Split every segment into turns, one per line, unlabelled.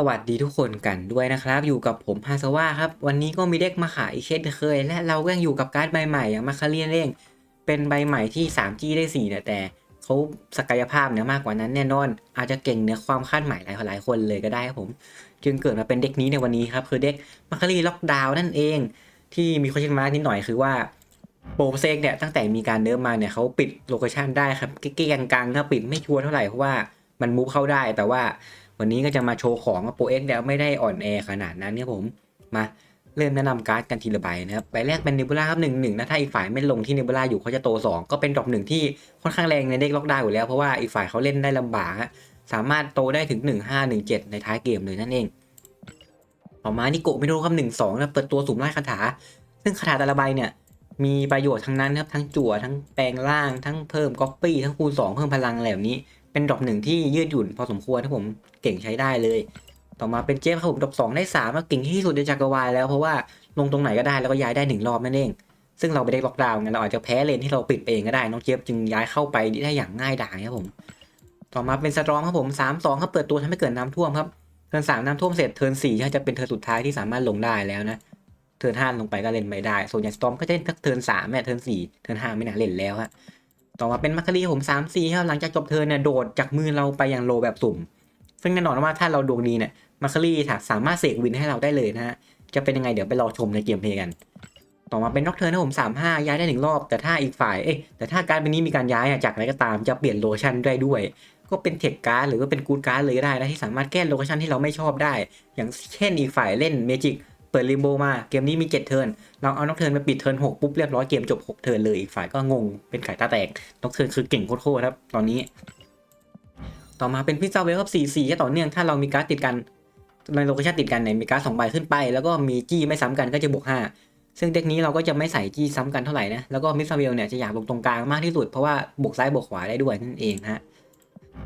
สวัสดีทุกคนกันด้วยนะครับ อยู่กับผมฮาซาว่าครับ วันนี้ก็มีเด็กมาขายอีกเช่นเคย และเราก็ยังอยู่กับการ์ดใบใหม่อย่างมาคาเรียนเร่งเป็นใบใหม่ที่ 3G ได้4เนี่ยแต่เขาศักยภาพเนี่ยมากกว่านั้นแน่นอน อาจจะเก่งเหนือความคาดหมายหลายหลายคนเลยก็ได้ครับผม จึงเกิดมาเป็นเด็กนี้ในวันนี้ครับ คือเด็กมาคารีล็อกดาวน์นั่นเอง ที่มีคนเช็นมากนิดหน่อยคือว่าโปรเซกเนี่ยตั้งแต่มีการเดิมมาเนี่ยเขาปิดโลเคชันได้ครับเก๊ๆกังๆครับปิดไม่ชัวร์เท่าไหร่เพราะว่ามันมูฟเข้าได้แต่ว่า วันนี้ก็จะมาโชว์ของว่าโปรเอ็กเนี่ยไม่ได้อ่อนแอขนาดนั้นเนี่ยผมมาเริ่มแนะนำการ์ดกันทีละใบนะครับใบแรกเป็นเนบูล่าครับหนึ่งหนึ่งนะถ้าอีกฝ่ายไม่ลงที่เนบูล่าอยู่เขาจะโตสองก็เป็นดรอปหนึ่งที่ค่อนข้างแรงในเด็กล็อกไดาวน์อยู่แล้วเพราะว่าอีกฝ่ายเขาเล่นได้ลำบากสามารถโตได้ถึง 1 5 1 7 ในท้ายเกมเลยนั่นเอง ต่อมานิโกะมิโดครับหนึ่งสองนะเปิดตัวสุ่มไล่คาถา ซึ่งคาถาแต่ละใบเนี่ยมีประโยชน์ทั้งนั้นครับทั้งจั่วทั้งแปลงร่างทั้งเพิ่มก๊อปปี้ทั้งคูณสองเพิ่มพลังอะไรแบบนี้ เป็นดอปหนึ่งที่ยืดหยุ่นพอสมควรถ้าผม เก่งใช้ได้เลย ต่อมาเป็นเจฟครับผมดรอปสองได้สามเก่งที่สุดในจักรวาลแล้วเพราะว่าลงตรงไหนก็ได้แล้วก็ย้ายได้หนึ่งรอบนั่นเอง ซึ่งเราไปได้ล็อกดาวน์ไงเราอาจจะแพ้เลนที่เราปิดไปเองก็ได้ น้องเจฟจึงย้ายเข้าไปได้อย่างง่ายดายครับผม ต่อมาเป็นสตรองครับผมสามสองครับเปิดตัวทำให้เกิดน้ำท่วมครับเทิร์นสามน้ำท่วมเสร็จเทิร์นสี่จะเป็นเทิร์นสุดท้ายที่สามารถลงได้แล้วนะเทิร์นห้าลงไปก็เล่นไม่ได้ ส่วนใหญ่สตอมก็จะเล่นทักเทิร์นสามแม่เทิร์นสี่เทิร์นห้าไม่น่าเล่นแล้วฮะต่อมาเป็นมัคคารีผมสามสี่ครับหลังจากจบเทิร์นเนี่ยโดดจากมือเราไปอย่างโลแบบสุ่ม ซึ่งแน่นอนว่าถ้าเราดวงดีเนี่ยมัคคารีสามารถเสกวินให้เราได้เลยนะฮะจะเป็นยังไงเดี๋ยวไปรอชมในเกมเพลย์กัน ต่อมาเป็นน็อกเทิร์นนะผมสามห้าย้ายได้หนึ่งรอบ แต่ถ้าอีกฝ่ายเอ๊ะแต่ถ้าการเป็นนี้มีการย้ายจากอะไรก็ตามจะเปลี่ยนโลชั่นได้ด้วย ก็เป็นเทคการ์ดหรือว่าเป็นกูดการ์ดเลยก็ได้นะที่สามารถแก้โลชั่นที่เราไม่ชอบได้ อย่างเช่นอีกฝ่ายเล่นเมจิกเปิดริมโบมาเกมนี้มี 7 เทิร์นเราเอาน็อกเทิร์นมาปิดเทิร์น6ปุ๊บเรียบร้อยเกมจบ 6 เทิร์นเลยอีกฝ่ายก็งงเป็นไก่ตาแตกน็อกเทิร์นคือเก่งโคตรๆครับตอนนี้ ต่อมาเป็นพิซซ่าเวลครับ4 4ก็ต่อเนื่องถ้าเรามีการ์ดติดกันในโลเคชั่นติดกันเนี่ยมีการ์ดสองใบขึ้นไป แล้วก็มีจี้ไม่ซ้ำกันก็จะบวก5ซึ่งเด็กนี้เราก็จะไม่ใส่จี้ซ้ำกันเท่าไหร่นะแล้วก็มิสซาเวลเนี่ยจะอยากลงตรงกลางมากที่สุดเพราะว่าบวกซ้ายบวกขวาได้ด้วยนั่นเองฮะ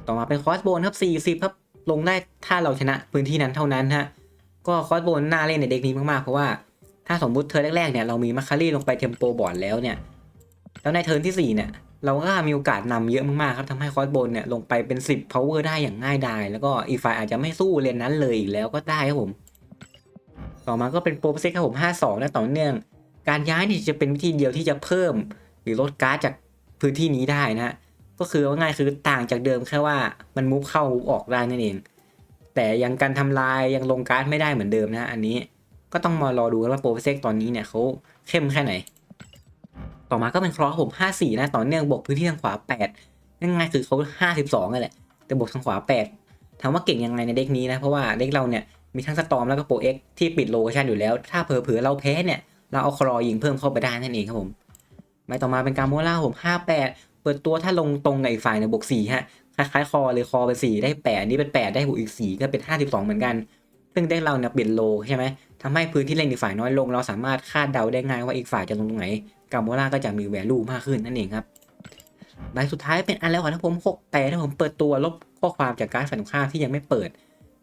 ต่อมาเป็นคอสโบนครับ40ครับลงได้ถ้าเราชนะพื้นที่นั้นเท่านั้นฮะก็คอสโบนน่าเล่นในเด็กนี้มากๆเพราะว่าถ้าสมมุติเทิร์นแรกๆเนี่ยเรามีมัคคารีลงไปเทมโปบอร์ดแล้วเนี่ยแล้วในเทิร์นที่4เนี่ย เราก็มีโอกาสนำเยอะมากๆครับทำให้คอสบนเนี่ยลงไปเป็น 10 power ได้อย่างง่ายดาย แล้วก็อีกฝ่ายอาจจะไม่สู้เลนนั้นเลยอีกแล้วก็ได้ครับผม ต่อมาก็เป็นโปรเซคครับผม 52 และต่อเนื่อง การย้ายนี่จะเป็นวิธีเดียวที่จะเพิ่ม หรือลดการ์ดจากพื้นที่นี้ได้นะฮะ ก็คือว่าง่ายคือต่างจากเดิมแค่ว่ามันมุฟเข้ามุฟออกได้นั่นเอง แต่ยังการทำลายยังลงการ์ดไม่ได้เหมือนเดิมนะอันนี้ก็ต้องมารอดูว่าโปรเซกตอนนี้เนี่ยเขาเข้มแค่ไหน ต่อมาก็เป็นครอสผม54นะต่อเนื่องบวกพื้นที่ทางขวา8ง่ายๆคือเขา52นั่นแหละแต่บวกทางขวา8ถามว่าเก่งยังไงในเด็กนี้นะเพราะว่าเด็กเราเนี่ยมีทั้งสตอมแล้วก็โปรเอ็กที่ปิดโลเคชันอยู่แล้ว ถ้าเผลอๆเราแพ้เนี่ยเราเอาครอยิงเพิ่มเข้าไปได้นั่นเองครับผมไม่ต่อมาเป็นการโมล่าผม58เปิดตัวถ้าลงตรงกับอีกฝ่ายเนี่ยบวกสี่ฮะคล้ายๆคอเลยคอเป็นสี่ได้แปดนี่เป็นแปดได้บวกอีกสี่ก็เป็นห้าสิบสองเหมือนกัน ซึ่งได้เราเนี่ยเปลี่ยนโลใช่ไหมทำให้พื้นที่เล่นอีกฝ่ายน้อยลง เราสามารถคาดเดาได้ง่ายว่าอีกฝ่ายจะลงตรงไหน กาโมล่าก็จะมีแวลูมากขึ้นนั่นเองครับใบสุดท้ายเป็นอันแล้วครับผมหกแปดถ้าผมเปิดตัวลบข้อความจากการ์ดฝ่ายตรงข้าที่ยังไม่เปิด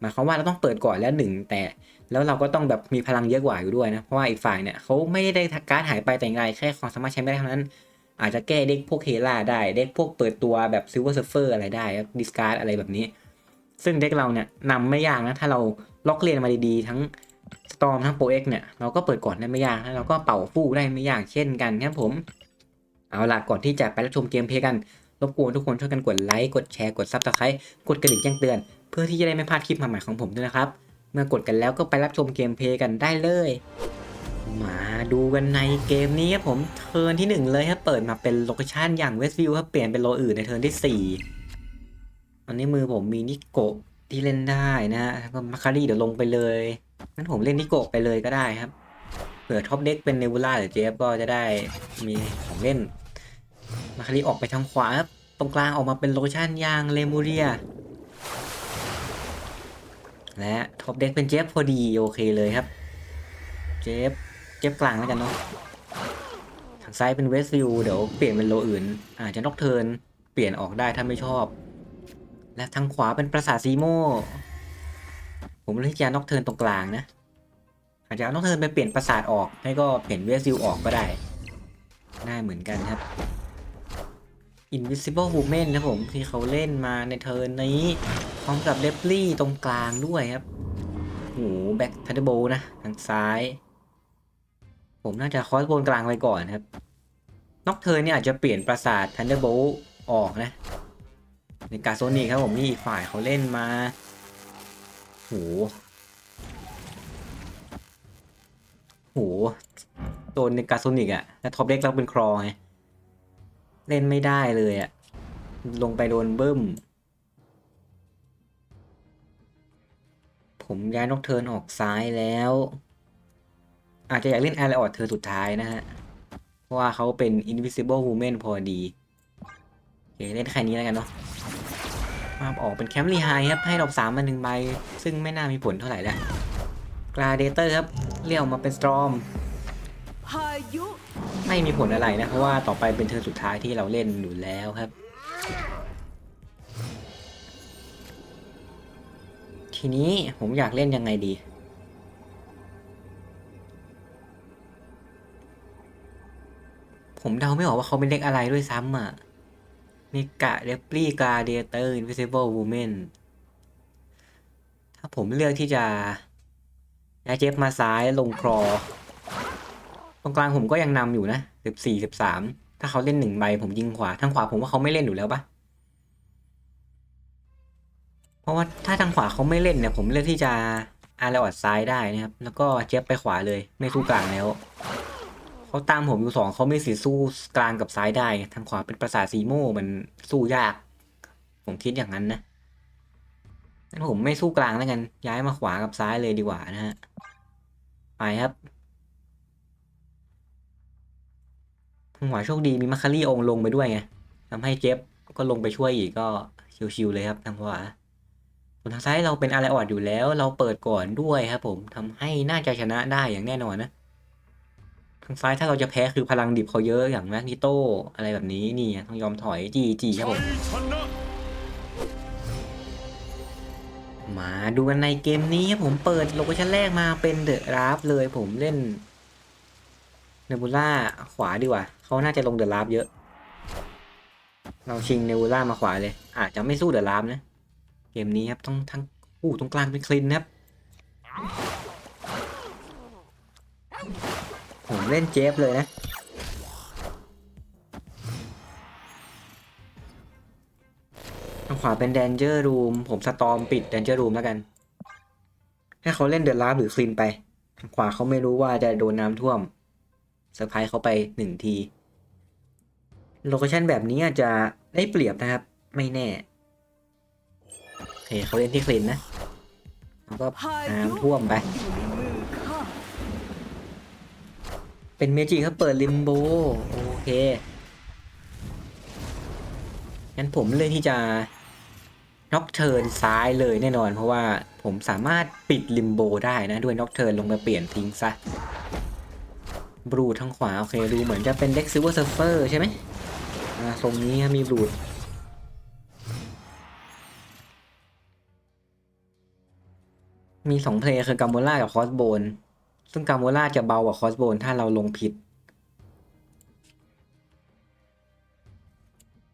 หมายความว่าเราต้องเปิดก่อนแล้วหนึ่งแต่แล้วเราก็ต้องแบบมีพลังเยอะกว่าอยู่ด้วยนะ เพราะว่าอีกฝ่ายเนี่ยเขาไม่ได้การ์ดหายไปแต่อย่างไรแค่ความสามารถใช้ไม่ได้เท่านั้น อาจจะแก้เด็กพวกเฮล่าได้ เด็กพวกเปิดตัวแบบซิลเวอร์เซฟเฟอร์อะไรได้ดิสการ์ดอะไรแบบนี้ ซึ่งเด็กเราเนี่ยนำไม่ยากนะ ถ้าเราล็อกเรียนมาดีๆ ทั้ง ตอมทั้งโปรเอ็กเนี่ยเราก็เปิดก่อนได้ไม่ยากแล้วเราก็เป่าฟู่ได้ไม่ยากเช่นกันครับผม เอาล่ะก่อนที่จะไปรับชมเกมเพลย์กัน รบกวนทุกคนช่วยกันกดไลค์กดแชร์กดซับสไครต์กดกระดิ่งแจ้งเตือน เพื่อที่จะได้ไม่พลาดคลิปใหม่ๆของผมด้วยนะครับ เมื่อกดกันแล้วก็ไปรับชมเกมเพลย์กันได้เลย มาดูกันในเกมนี้ครับผมเทิร์นที่หนึ่งเลยครับเปิดมาเป็นโลเคชันอย่างเวสต์วิวครับเปลี่ยนเป็นโลอื่นในเทิร์นที่สี่อันนี้มือผมมีนิโกะที่เล่นได้นะฮะแล้วก็มาคารีเดี๋ยวลงไปเลย งั้นผมเล่นนิโกะไปเลยก็ได้ครับ เผื่อท็อปเด็กเป็นเนบูล่าหรือเจฟก็จะได้มีของเล่น มาคารีออกไปทางขวาครับ ตรงกลางออกมาเป็นโลชั่นยางเลมูเรีย และท็อปเด็กเป็นเจฟพอดีโอเคเลยครับ เจฟ เจ็บกลางแล้วกันเนาะ ทางซ้ายเป็นเวสต์วิวเดี๋ยวเปลี่ยนเป็นโลอื่น อาจจะนอกเทินเปลี่ยนออกได้ถ้าไม่ชอบ และทางขวาเป็นปราสาทซีโม ผมเลือกจะนอกเทินตรงกลางนะอาจจะเอานอกเทินไปเปลี่ยนปราสาทออกให้ก็เปลี่ยนเวสต์วิวออกก็ได้ได้เหมือนกันครับ Invisible Woman นะผมที่เขาเล่นมาในเทิร์นนี้พร้อมกับเดฟลี่ตรงกลางด้วยครับโหแบ็คทันเดอร์โบนะทางซ้าย ผมน่าจะคอสโบนกลางไปก่อนครับ นอกเธอเนี่ยอาจจะเปลี่ยนปราสาททันเดอร์โบออกนะ ในกาโซนิกครับผมนี่อีกฝ่ายเขาเล่นมา โหโหโดนในกาโซนิกอะแล้วท็อปเด็กเราเป็นครอไง เล่นไม่ได้เลยอะลงไปโดนเบิ้ม ผมย้ายนกเทิร์นออกซ้ายแล้ว อาจจะอยากเล่นแอร์ออดเธอสุดท้ายนะฮะ เพราะว่าเขาเป็น Invisible Woman พอดีเคเล่นแค่นี้แล้วกันเนาะ มาออกเป็นแคมป์รีไฮครับ ให้ดอกสามมาหนึ่งใบ ซึ่งไม่น่ามีผลเท่าไหร่แล้วกราเดเตอร์ครับเรียกออกมาเป็นสตรอม
พายุ
ไม่มีผลอะไรนะ เพราะว่าต่อไปเป็นเธอสุดท้ายที่เราเล่นอยู่แล้วครับ ทีนี้ผมอยากเล่นยังไงดีผมเดาไม่ออกว่าเขาเป็นเด็กอะไรด้วยซ้ำอะ มีกะเดปลี่กาเดเตอร์อินวิซิเบิลวูแมนถ้าผมเลือกที่จะย้ายเจฟมาซ้ายลงครอ ตรงกลางผมก็ยังนำอยู่นะสิบสี่สิบสามถ้าเขาเล่นหนึ่งใบผมยิงขวาทางขวาผมว่าเขาไม่เล่นอยู่แล้วปะเพราะว่าถ้าทางขวาเขาไม่เล่นเนี่ย ผมเลือกที่จะอาร์เลอดซ้ายได้นะครับ แล้วก็เจ็บไปขวาเลย ไม่สู้กลางแล้ว เขาตามผมอยู่สองเขาไม่สิสู้กลางกับซ้ายได้ ทางขวาเป็นประสาทซีโม่มันสู้ยาก ผมคิดอย่างนั้นนะงั้นผมไม่สู้กลางแล้วกัน ย้ายมาขวากับซ้ายเลยดีกว่านะฮะ ไปครับทางขวาโชคดีมีมัคคารี่องลงไปด้วยไงทำให้เจฟก็ลงไปช่วยอีกก็ชิวๆเลยครับทางขวาส่วนทางซ้ายเราเป็นอะไรออดอยู่แล้ว เราเปิดก่อนด้วยครับผมทำให้น่าจะชนะได้อย่างแน่นอนนะางซ้ายถ้าเราจะแพ้คือพลังดิบเขาเยอะอย่างแมกนิโตอะไรแบบนี้นี่ต้องยอมถอยจีจีครับผม มาดูกันในเกมนี้ครับผมเปิดโลเคชั่นแรกมาเป็นเดอะราฟเลยผมเล่นเนบูล่าขวาดีกว่าเขาน่าจะลงเดอะราฟเยอะ เราชิงเนบูล่ามาขวาเลย อาจจะไม่สู้เดอะราฟนะ เกมนี้ครับต้องทั้งอู้ตรงกลางเป็นคลินครับ ผมเล่นเจฟเลยนะ ทางขวาเป็น Danger Room ผมสตอมปิด Danger Room แล้วกัน ให้เขาเล่นเด e ล a าหรือคลินไป ทางขวาเขาไม่รู้ว่าจะโดนน้ำท่วมเซอร์ไพรส์เขาไปหนึ่งที โลเคชั่นแบบนี้อาจจะได้เปรียบนะครับ ไม่แน่โอเคเขาเล่นที่คลินนะแล้วก็น้ำท่วมไป
อยู่ในมือข้า
เป็นเมจิครับเปิดลิมโบโอเคงั้นผมเลือกที่จะน็อกเทิร์นซ้ายเลยแน่นอน เพราะว่าผมสามารถปิดลิมโบได้นะ ด้วยน็อกเทิร์นลงมาเปลี่ยนทิ้งซะบรูดทางขวา โอเค ดูเหมือนจะเป็นเด็กซิเวอร์เซิร์ฟเฟอร์ใช่ไหมอ่าทรงนี้มีบรูดมีสองเพลย์คือกาโมล่ากับคอสโบน ซึ่งกาโมล่าจะเบากว่าคอสโบนถ้าเราลงผิด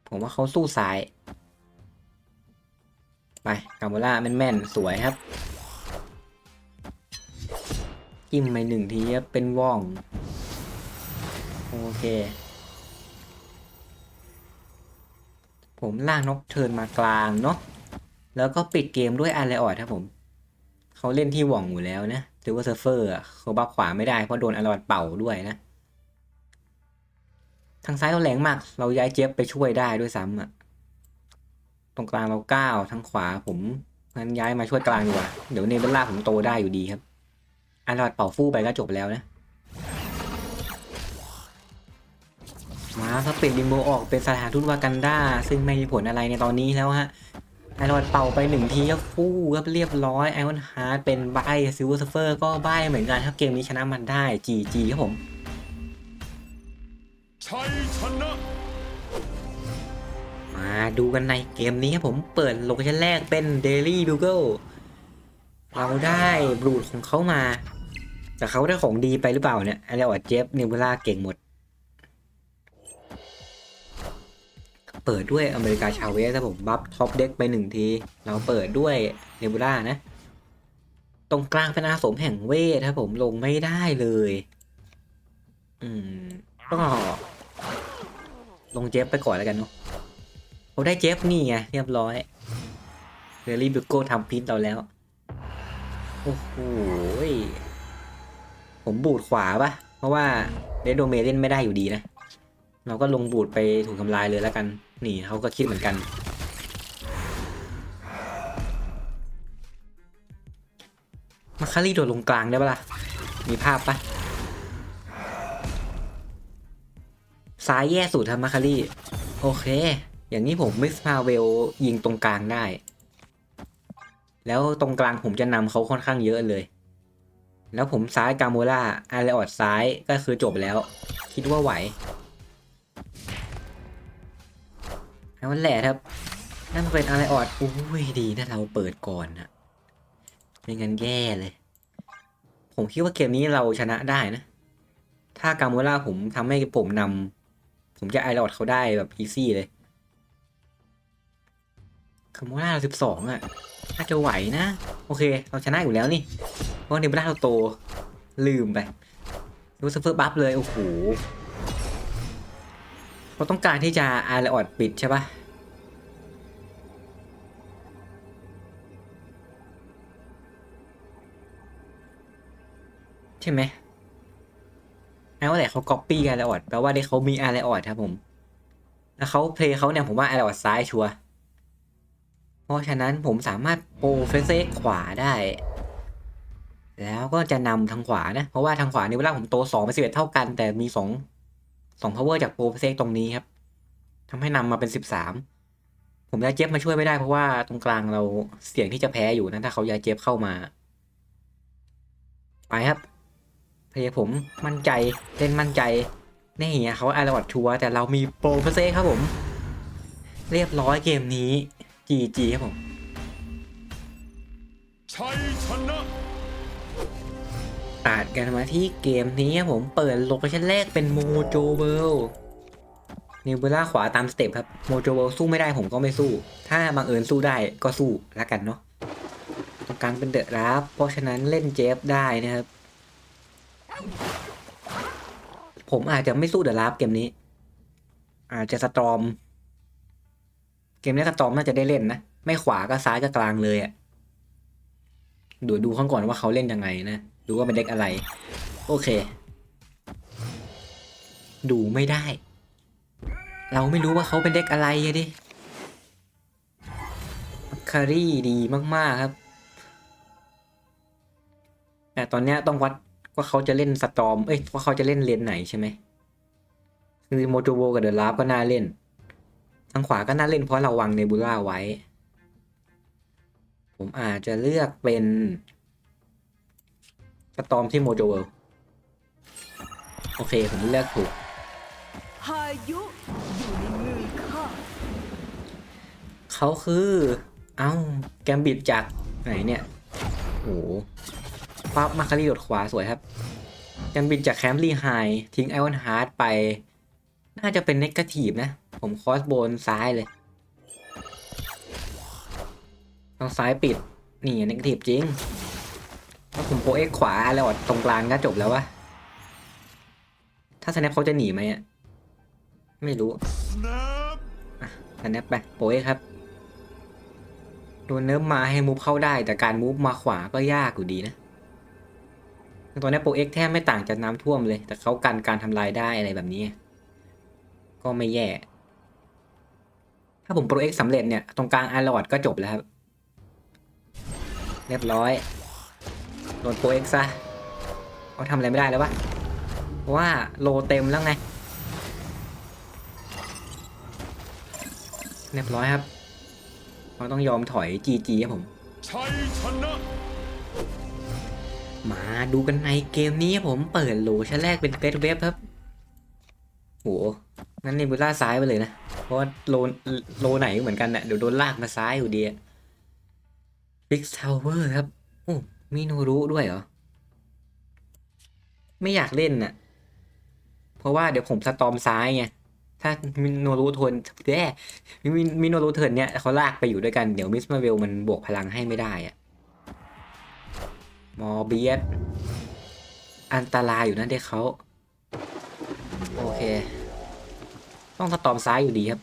ผมว่าเขาสู้สาย ไปกาโมล่าแม่นๆ สวยครับ จิ้มไปหนึ่งทีครับเป็นว่อง โอเค ผมล่างนกเทินมากลางเนาะแล้วก็ปิดเกมด้วยอาร์เรออดครับผม เขาเล่นที่หว่องอยู่แล้วนะ ซิลเวอร์เซฟเฟอร์เขาบัฟขวาไม่ได้เพราะโดนอาร์เรออดเป่าด้วยนะ ทางซ้ายเราแรงมาก เราย้ายเจฟไปช่วยได้ด้วยซ้ำอะตรงกลางเราเก้าทางขวาผมงั้นย้ายมาช่วยกลางดีกว่า เดี๋ยวเนเบลล่าผมโตได้อยู่ดีครับอาร์เรออดเป่าฟู่ไปก็จบแล้วนะ มาถ้าปิดลิมโบออกเป็นสถานทูตวากันดาซึ่งไม่มีผลอะไรในตอนนี้แล้วฮะ ไอรอนเป่าไปหนึ่งทีก็ฟู่ก็เรียบร้อยไอรอนฮาร์ดเป็นใบซิลเวอร์เฟอร์ก็ใบเหมือนกันถ้าเกมนี้ชนะมันได้จีจีครับผม
ชัยชนะ
มาดูกันในเกมนี้ครับผมเปิดโลเคชั่นแรกเป็น Daily Bugle เราได้บรูดของเขามา แต่เขาได้ของดีไปหรือเปล่าเนี่ยไอเรอดเจฟเนเวล่าเก่งหมด เปิดด้วยอเมริกาชาเวสครับผมบัฟท็อปเด็กไปหนึ่งที เราเปิดด้วยเนเวล่านะ ตรงกลางเป็นอาสมแห่งเวทครับผมลงไม่ได้เลย อืมก็ลงเจฟไปก่อนแล้วกันเนาะเขาได้เจฟนี่ไงเรียบร้อยเรลลี่บิโก้ทำพิษเราแล้ว โอ้โหผมบูดขวาปะเพราะว่าเดโดเมเล่นไม่ได้อยู่ดีนะ เราก็ลงบูดไปถูกทำลายเลยแล้วกัน นี่เขาก็คิดเหมือนกัน มาคารีโดดลงกลางได้ปะล่ะ มีภาพปะซ้ายแย่สุดครับมาคารีโอเค อย่างนี้ผมมิสมาเวลยิงตรงกลางได้ แล้วตรงกลางผมจะนำเขาค่อนข้างเยอะเลย แล้วผมซ้ายกาโมล่าอาเลออดซ้ายก็คือจบแล้ว คิดว่าไหว แล้วนั่นแหละครับนั่นเป็นอาเลออดอุ้ยดีนะเราเปิดก่อนนะไม่งั้นแย่เลย ผมคิดว่าเกมนี้เราชนะได้นะ ถ้ากาโมล่าผมทำให้ผมนำผมจะไอรอดเขาได้แบบอีซี่เลยกาโมล่าเราสิบสองอะน่าจะไหวนะ โอเค เราชนะอยู่แล้วนี่ เพราะเนเบล่าเราโตลืมไปรู้สึกเพิ่มบัฟเลย โอ้โห เราต้องการที่จะอาร์ออดปิดใช่ปะใช่ไหมแปลว่าแต่เขาก๊อปปี้อาร์ออดแปลว่าได้เขามีอาร์ออดครับผม แล้วเขาเพลย์เขาเนี่ยผมว่าอาร์ออดซ้ายชัวร์เพราะฉะนั้นผมสามารถโปรเฟสเซขวาได้ แล้วก็จะนำทางขวานะ เพราะว่าทางขวาในเวลาผมโตสองเป็นสิบเอ็ดเท่ากัน แต่มีสอง สองพาวเวอร์จากโปรเฟเซตรงนี้ครับทำให้นำมาเป็นสิบสามผมยาเจ็บมาช่วยไม่ได้เพราะว่าตรงกลางเราเสี่ยงที่จะแพ้อยู่นะถ้าเขายาเจ็บเข้ามา ไปครับเพยผมมั่นใจเล่นมั่นใจนี่ไงเขาอาร์วอดชัวร์แต่เรามีโปรเฟเซครับผม เรียบร้อยเกมนี้จีจีครับผม
ชัยชนะ
ตัดกันมาที่เกมนี้ครับผมเปิดโลเคชั่นแรกเป็นโมโจเวลนิวเบล่าขวาตามสเต็ปครับโมโจเวลสู้ไม่ได้ผมก็ไม่สู้ ถ้าบังเอิญสู้ได้ก็สู้แล้วกันเนาะตรงกลางเป็นเดอะรับเพราะฉะนั้นเล่นเจฟได้นะครับ ผมอาจจะไม่สู้เดอะรับเกมนี้ อาจจะสตรอม เกมนี้สตรอมน่าจะได้เล่นนะ ไม่ขวาก็ซ้ายก็กลางเลยอะ่ะดูดูข้างก่อนว่าเขาเล่นยังไงนะ ดูว่าเป็นเด็กอะไร โอเค ดูไม่ได้ เราไม่รู้ว่าเขาเป็นเด็กอะไรดิคารี่ดีมาก ๆ ครับ แต่ตอนนี้ต้องวัดว่าเขาจะเล่นสตอม เอ้ย ว่าเขาจะเล่นเลนไหนใช่ไหมคือโมโจโวกับเดอะลาฟก็น่าเล่น ทางขวาก็น่าเล่นเพราะเราวางเนบูล่าไว้ ผมอาจจะเลือกเป็น สตอมที่โมโจเวิลโอเค ผมเลือกถูก
พายุอยู่ในมือข้า
เขาคือ เอ้า แกมบิดจากไหนเนี่ย โอ้โหปั๊บมาคารีโดดขวาสวยครับ แกมบิดจากแคมป์ลีไฮทิ้งไอออนฮาร์ดไป น่าจะเป็นเนกาทีฟนะ ผมคอสโบนซ้ายเลยทางซ้ายปิด นี่เนกาทีฟจริง ถ้าผมโปรเอ็กขวาแล้วอดตรงกลางก็จบแล้ววะถ้าสแนปเขาจะหนีไหมอะไม่รู้สแนปไปโปรเอ็กครับโดนเนิร์ฟมาให้มูฟเข้าได้ แต่การมูฟมาขวาก็ยากอยู่ดีนะตัวนี้โปรเอ็กแทบไม่ต่างจากน้ำท่วมเลย แต่เขากันการทำลายได้อะไรแบบนี้ ก็ไม่แย่ ถ้าผมโปรเอ็กสำเร็จเนี่ย ตรงกลางอาร์ลอดก็จบแล้วครับ เรียบร้อย ดนโปรเอ็กซะเขาทำอะไรไม่ได้แล้ววะเพราะว่าโลเต็มแล้วไง เรียบร้อยครับ เราต้องยอมถอยจีจีครับผม
ชัยชนะ
มาดูกันในเกมนี้ครับผมเปิดโหลชั้นแรกเป็นเกรดเวฟครับโหงั้นเนบูล่าซ้ายไปเลยนะ เพราะว่าโลโลไหนก็เหมือนกันนะ่ะเดี๋ยวโดนลากมาซ้ายอยู่ดีบิ๊กทาวเวอร์ครับโอ้ มีโนรุด้วยเหรอ ไม่อยากเล่นน่ะ เพราะว่าเดี๋ยวผมสตอมซ้ายไง ถ้ามิโนรุทนแย่มิมิโนรุเทินเนี่ยเขาลากไปอยู่ด้วยกัน เดี๋ยวมิสมาเวลมันบวกพลังให้ไม่ได้อะมอเบียสอันตรายอยู่นะเด็กเขา โอเค ต้องสตอมซ้ายอยู่ดีครับ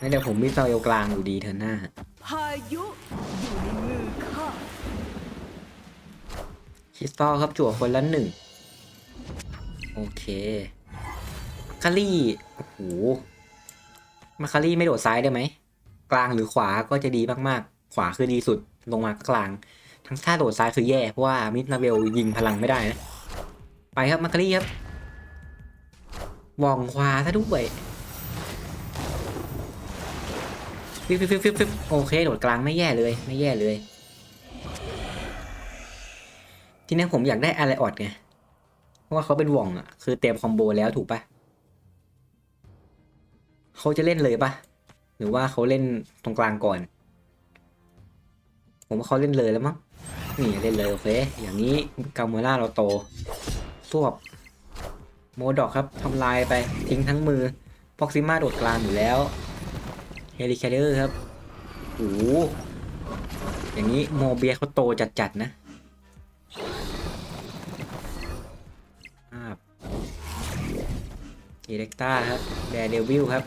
งั้นเดี๋ยวผมมิสเซลกลางอยู่ดีเธอหน้า
พายุอยู่ในมือข้า
คริสตัลครับจั่วคนละหนึ่ง โอเคมาคารี่ โอ้โห มาคารี่ไม่โดดซ้ายได้ไหม กลางหรือขวาก็จะดีมากๆ ขวาคือดีสุด ลงมากลาง ทั้งถ้าโดดซ้ายคือแย่ เพราะว่ามิดนาเวลยิงพลังไม่ได้นะ ไปครับมาคารี่ครับ วองขวาซะด้วย ฟิบฟิบฟิบฟิบฟิบโอเคโดดกลางไม่แย่เลยไม่แย่เลย ทีนี้ผมอยากได้อะไรออดไงเพราะว่าเขาเป็นว่องอะคือเตรียมคอมโบแล้วถูกปะเขาจะเล่นเลยปะหรือว่าเขาเล่นตรงกลางก่อน ผมว่าเขาเล่นเลยแล้วมั้งนี่เล่นเลยโอเค อย่างนี้กาเมล่าเราโตสวบโมดอกครับทำลายไปทิ้งทั้งมือพ็อกซิมาโดดกลางอยู่แล้ว เฮลิคาเดอร์ครับโอ้อย่างนี้โมเบียเขาโตจัดๆนะครับดีเรกต้าครับแดร์เดวิลครับ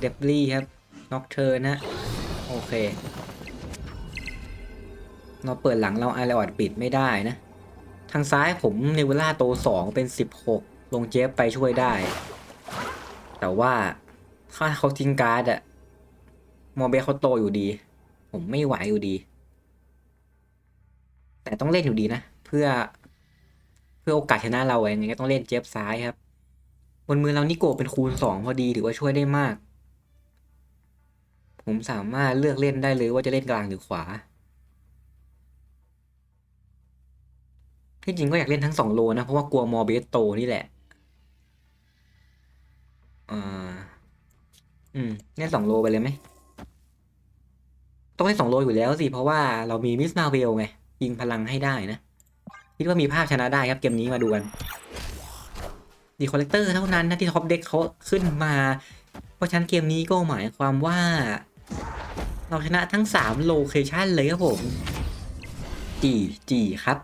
เดบลี่ครับ น็อกเทอร์นะ โอเค เราเปิดหลังเราไอรอดปิดไม่ได้นะ ทางซ้ายผมเนเวล่าโตสองเป็นสิบหกลงเจฟไปช่วยได้ แต่ว่าถ้าเขาทิ้งการ์ดอะ มอเบเขาโตอยู่ดี ผมไม่ไหวอยู่ดี แต่ต้องเล่นอยู่ดีนะ เพื่อ เพื่อโอกาสชนะเราเอย่างเงี้ยก็ต้องเล่นเจฟซ้ายครับ บนมือเรานิโกเป็นคูณสองพอดีถือว่าช่วยได้มาก ผมสามารถเลือกเล่นได้เลยว่าจะเล่นกลางหรือขวา ที่จริงก็อยากเล่นทั้งสองโลนะ เพราะว่ากลัวมอเบสโตนี่แหละอ่าอืมเล่นสองโลไปเลยไหม ต้องให้สองโลอยู่แล้วสิ เพราะว่าเรามีมิสนาเวลไง ยิงพลังให้ได้นะ คิดว่ามีภาพชนะได้ครับเกมนี้มาดูกันดีคอลเลกเตอร์เท่านั้นนะที่ท็อปเด็กเขาขึ้นมา เพราะฉะนั้นเกมนี้ก็หมายความว่า เราชนะทั้ง 3 โลเคชันเลยครับผมจีจีครับ